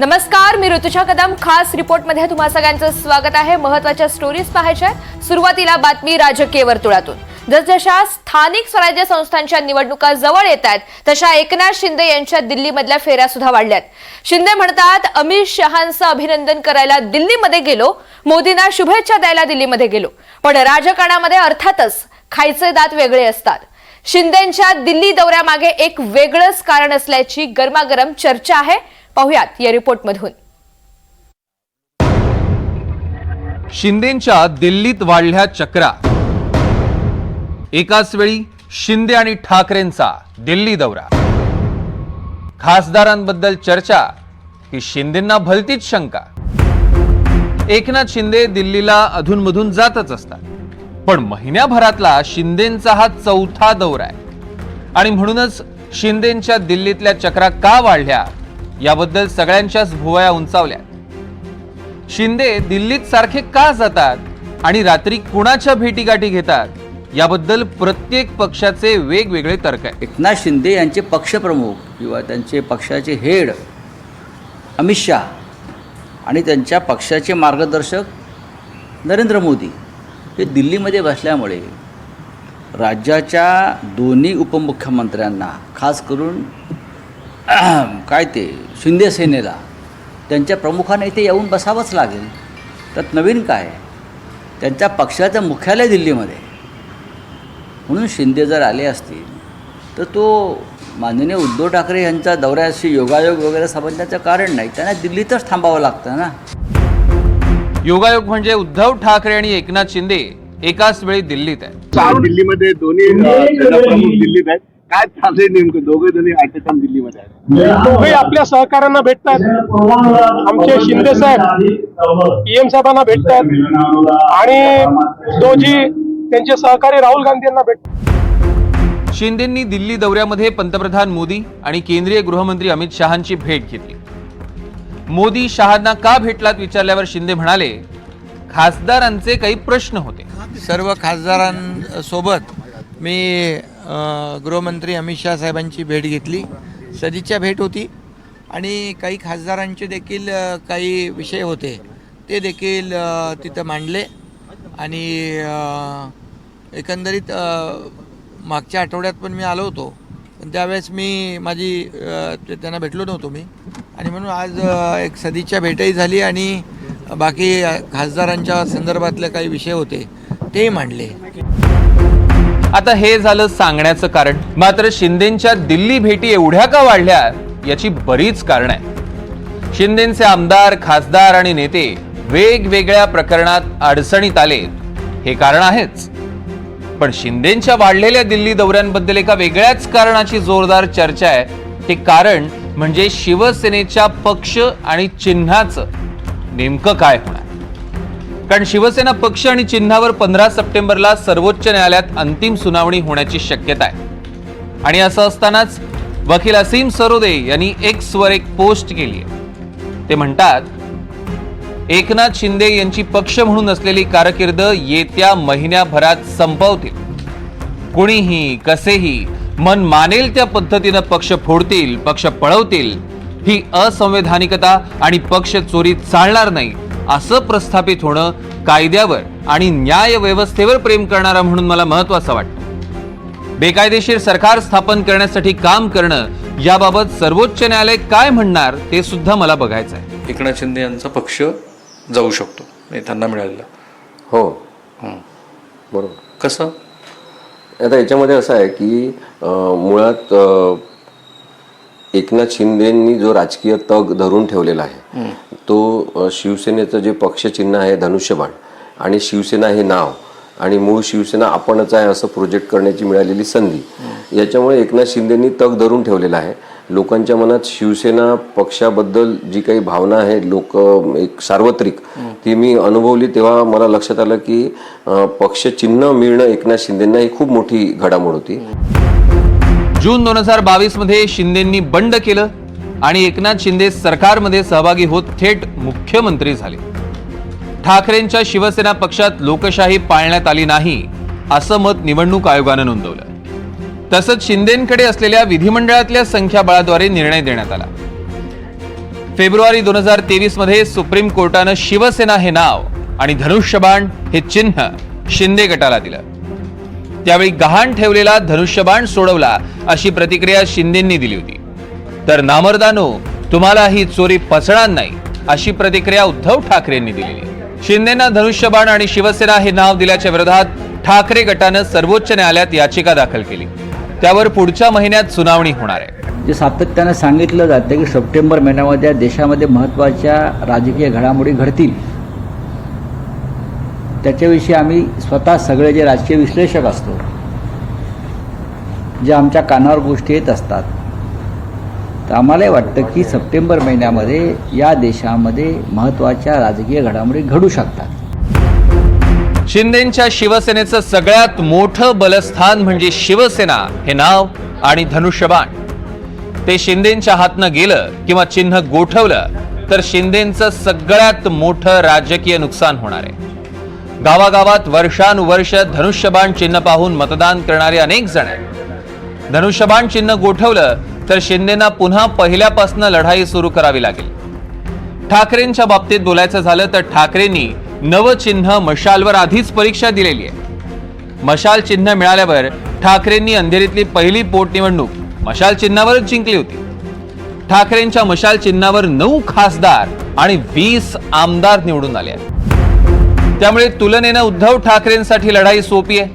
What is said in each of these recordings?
नमस्कार मी ऋतुषा कदम. खास रिपोर्टमध्ये तुम्हा सगळ्यांचं स्वागत आहे. महत्त्वाच्या स्टोरीज पाहायच्या आहेत. सुरुवातीला बातमी राजकीय वर्तुळातून. जसजशा स्थानिक स्वराज्य संस्थांच्या निवडणुका जवळ येत आहेत तशा एकनाथ शिंदे यांच्या दिल्लीमधल्या फेऱ्या सुद्धा वाढल्यात शिंदे म्हणतात अमित शहांचं अभिनंदन करायला दिल्लीमध्ये गेलो. मोदींना शुभेच्छा द्यायला दिल्लीमध्ये गेलो. पण राजकारणामध्ये अर्थातच खायचे दात वेगळे असतात. शिंदेच्या दिल्ली दौऱ्यामागे एक वेगळंच कारण असल्याची गरमागरम चर्चा आहे. पाहुयात या रिपोर्टमधून. शिंदेच्या दिल्लीत वाढल्या चक्रा. एकाच वेळी शिंदे आणि ठाकरेंचा दिल्ली दौरा. खासदारांबद्दल चर्चा की शिंदेंना भलतीच शंका. एकनाथ शिंदे दिल्लीला अधूनमधून जातच असतात. पण महिन्याभरातला शिंदेंचा हा चौथा दौरा आहे. आणि म्हणूनच शिंदेंच्या दिल्लीतल्या चक्रा का वाढल्या याबद्दल सगळ्यांच्याच भुवया उंचावल्या शिंदे दिल्लीत सारखे का जातात आणि रात्री कुणाच्या भेटीगाठी घेतात? याबद्दल प्रत्येक पक्षाचे वेगवेगळे तर्क आहेत. एकनाथ शिंदे यांचे पक्षप्रमुख किंवा त्यांचे पक्षाचे हेड अमित शहा आणि त्यांच्या पक्षाचे मार्गदर्शक नरेंद्र मोदी हे दिल्लीमध्ये बसल्यामुळे राज्याच्या दोन्ही उपमुख्यमंत्र्यांना खास करून काय ते शिंदे सेनेला. त्यांच्या प्रमुखाने इथे येऊन बसावंच लागेल. त्यात नवीन काय? त्यांच्या पक्षाचं मुख्यालय दिल्लीमध्ये. म्हणून शिंदे जर आले असतील तर तो माननीय उद्धव ठाकरे यांच्या दौऱ्याशी योगायोग वगैरे समजण्याचं कारण नाही. त्यांना दिल्लीतच थांबावं लागतं ना. योगायोग म्हणजे उद्धव ठाकरे आणि एकनाथ शिंदे एकाच वेळी दिल्लीत आहेत. आज दिल्लीमध्ये दोन्ही दिल्लीत आहेत. काय चाललंय नेमकं? दोघे जणी ऍट दिल्लीमध्ये आहेत. दोघे आपल्या सहकाऱ्यांना भेटतात आमचे शिंदे साहेब पीएम साहेबांना भेटतात आणि दोजी त्यांचे सहकारी राहुल गांधी यांना भेटतात शिंदेंनी दिल्ली दौऱ्यामध्ये पंतप्रधान मोदी आणि केंद्रीय गृहमंत्री अमित शहांची भेट घेतली. मोदी शहांना का भेटलात विचारल्यावर शिंदे म्हणाले खासदारांचे काही प्रश्न होते. सर्व खासदारांसोबत मी गृहमंत्री अमित शाह साहेबांची भेट घेतली. सदिच्छा भेट होती आणि काही खासदारांचे देखील काही विषय होते. ते देखील तिथं मांडले आणि एकंदरीत मागच्या आठवड्यात पण मी आलो होतो. पण त्यावेळेस मी माझी ते- त्यांना भेटलो नव्हतो मी. आणि म्हणून आज एक सदिच्छा भेटही झाली आणि बाकी खासदारांच्या संदर्भातले काही विषय होते तेही मांडले. आता हे झालं सांगण्याचं कारण. मात्र शिंदेच्या दिल्ली भेटी एवढ्या का वाढल्या याची बरीच कारण आहे शिंदेचे आमदार खासदार आणि नेते वेगवेगळ्या प्रकरणात अडचणीत आले. हे कारण आहेच. पण शिंदेच्या वाढलेल्या दिल्ली दौऱ्यांबद्दल एका वेगळ्याच कारणाची जोरदार चर्चा आहे. ते कारण म्हणजे शिवसेनेच्या पक्ष आणि चिन्हाचं. नेमकं काय होणार? कारण शिवसेना पक्ष आणि चिन्हावर पंधरा सप्टेंबरला सर्वोच्च न्यायालयात अंतिम सुनावणी होण्याची शक्यता आहे. आणि असं असतानाच वकील असीम सरोदे यांनी एक्सवर एक पोस्ट केली आहे. ते म्हणतात एकनाथ शिंदे यांची पक्ष म्हणून असलेली कारकीर्द येत्या महिन्याभरात संपवतील. कुणीही कसेही मन मानेल त्या पद्धतीनं पक्ष फोडतील पक्ष पळवतील ही असंवैधानिकता आणि पक्ष चोरी चालणार नाही. असं प्रस्थापित होणं कायद्यावर आणि न्याय व्यवस्थेवर प्रेम करणारा म्हणून मला महत्वाचं वाटतं. बेकायदेशीर सरकार स्थापन करण्यासाठी काम करणं याबाबत सर्वोच्च न्यायालय काय म्हणणार ते सुद्धा मला बघायचं आहे. एकनाथ शिंदे यांचा पक्ष जाऊ शकतो त्यांना मिळालेला. हो. हं. बरोबर. कसं? आता याच्यामध्ये असं आहे की मुळात एकनाथ शिंदेंनी जो राजकीय तग धरून ठेवलेला आहे तो शिवसेनेचं जे पक्षचिन्ह आहे धनुष्यबाण आणि शिवसेना हे नाव आणि मूळ शिवसेना आपणच आहे असं प्रोजेक्ट करण्याची मिळालेली संधी याच्यामुळे एकनाथ शिंदेंनी तग धरून ठेवलेला आहे. लोकांच्या मनात शिवसेना पक्षाबद्दल जी काही भावना आहे लोक एक सार्वत्रिक ती मी अनुभवली तेव्हा मला लक्षात आलं की पक्षचिन्ह मिळणं एकनाथ शिंदेंना ही खूप मोठी घडामोड होती. जून दोन हजार बावीसमध्ये शिंदेंनी बंड केलं आणि एकनाथ शिंदे सरकारमध्ये सहभागी होत थेट मुख्यमंत्री झाले. ठाकरेंच्या शिवसेना पक्षात लोकशाही पाळण्यात आली नाही असं मत निवडणूक आयोगानं नोंदवलं. तसंच शिंदेंकडे असलेल्या विधिमंडळातल्या संख्याबळाद्वारे निर्णय देण्यात आला. फेब्रुवारी दोन हजार तेवीसमध्ये सुप्रीम कोर्टानं शिवसेना हे नाव आणि धनुष्यबाण हे चिन्ह शिंदे गटाला दिलं. त्यावेळी गहाण ठेवलेला धनुष्यबाण सोडवला अशी प्रतिक्रिया शिंदेंनी दिली होती. तर नामर्दानो तुम्हाला ही चोरी पचणार नाही अशी प्रतिक्रिया उद्धव ठाकरेंनी दिलेली. शिंदेना धनुष्यबाण आणि शिवसेना हे नाव दिल्याच्या विरोधात ठाकरे गटानं सर्वोच्च न्यायालयात याचिका दाखल केली. त्यावर पुढच्या महिन्यात सुनावणी होणार आहे. जे सातत्यानं सांगितलं जातं की सप्टेंबर महिन्यामध्ये देशामध्ये महत्त्वाच्या राजकीय घडामोडी घडतील. त्याच्याविषयी आम्ही स्वतः सगळे जे राजकीय विश्लेषक असतो जे आमच्या कानावर गोष्टी येत असतात तर आम्हालाही वाटतं की सप्टेंबर महिन्यामध्ये या देशामध्ये महत्त्वाच्या राजकीय घडामोडी घडू शकतात. शिंदेच्या शिवसेनेचं सगळ्यात मोठं बलस्थान म्हणजे शिवसेना हे नाव आणि धनुष्यबाण. ते शिंदेच्या हातनं गेलं किंवा चिन्ह गोठवलं तर शिंदेचं सगळ्यात मोठं राजकीय नुकसान होणार आहे. गावागावात वर्षानुवर्ष धनुष्यबाण चिन्ह पाहून मतदान करणारे अनेक जण आहेत. धनुष्यबाण चिन्ह गोठवलं तर शिंदेना पुन्हा पहिल्यापासून लढाई सुरू करावी लागेल. ठाकरेंच्या बाबतीत बोलायचं झालं तर ठाकरेंनी नवचिन्ह मशालवर आधीच परीक्षा दिलेली आहे. मशाल चिन्ह मिळाल्यावर ठाकरेंनी अंधेरीतली पहिली पोटनिवडणूक मशाल चिन्हावरच जिंकली होती. ठाकरेंच्या मशाल चिन्हावर नऊ खासदार आणि वीस आमदार निवडून आले आहेत. त्यामुळे तुलनेनं उद्धव ठाकरेंसाठी लढाई सोपी आहे.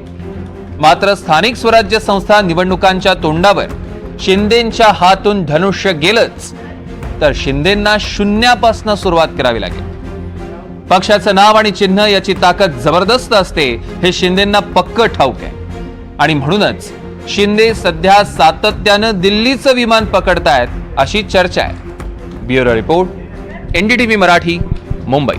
मात्र स्थानिक स्वराज्य संस्था निवडणुकांच्या तोंडावर शिंदेच्या हातून धनुष्य गेलंच. तर शिंदेंना शून्यापासून सुरुवात करावी लागेल. पक्षाचं नाव आणि चिन्ह याची ताकद जबरदस्त असते हे शिंदेंना पक्क ठाऊक आहे. आणि म्हणूनच शिंदे सध्या सातत्यानं दिल्लीचं विमान पकडतायत अशी चर्चा आहे. Bureau report NDTV Marathi Mumbai.